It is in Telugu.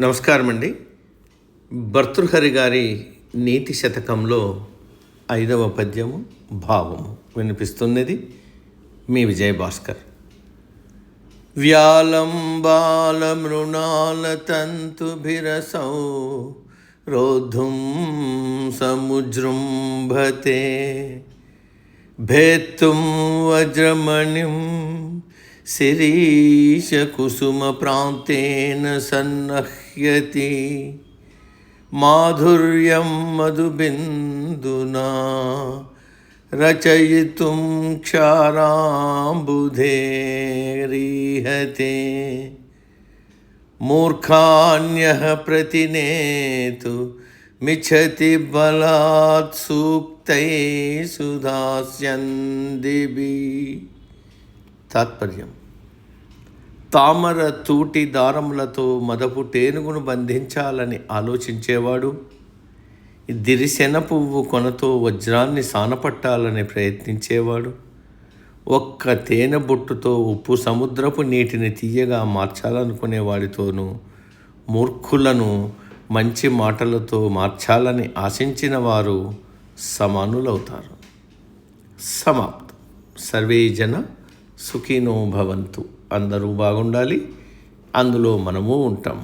నమస్కారం అండి భర్తృహరి గారి నీతి శతకంలో ఐదవ పద్యము భావము వినిపిస్తున్నది మీ విజయ భాస్కర్ వ్యాలం బాల మృణాల తంతుభిరసౌ शिरीशकुसुमप्रान्तेन सन्नह्यति। माधुर्यं मधुबिन्दुना रचयितुं क्षाराम्बुधेरिहते। मूर्खान्यः प्रतिनेतु मिच्छति बलात् सूक्तैः सुधास्यन्दिभि। तात्पर्यम्। తామర తూటి దారములతో మదపు టేనుగును బంధించాలని ఆలోచించేవాడు. దిరిశెన పువ్వు కొనతో వజ్రాన్ని సానపట్టాలని ప్రయత్నించేవాడు. ఒక్క తేనె బొట్టుతో ఉప్పు సముద్రపు నీటిని తీయగా మార్చాలనుకునే వాడితోనూ మూర్ఖులను మంచి మాటలతో మార్చాలని ఆశించిన వారు సమానులవుతారు. సమాప్తం. సర్వే జన సుఖీనో భవంతు. అందరూ బాగుండాలి అందులో మనము ఉంటాం.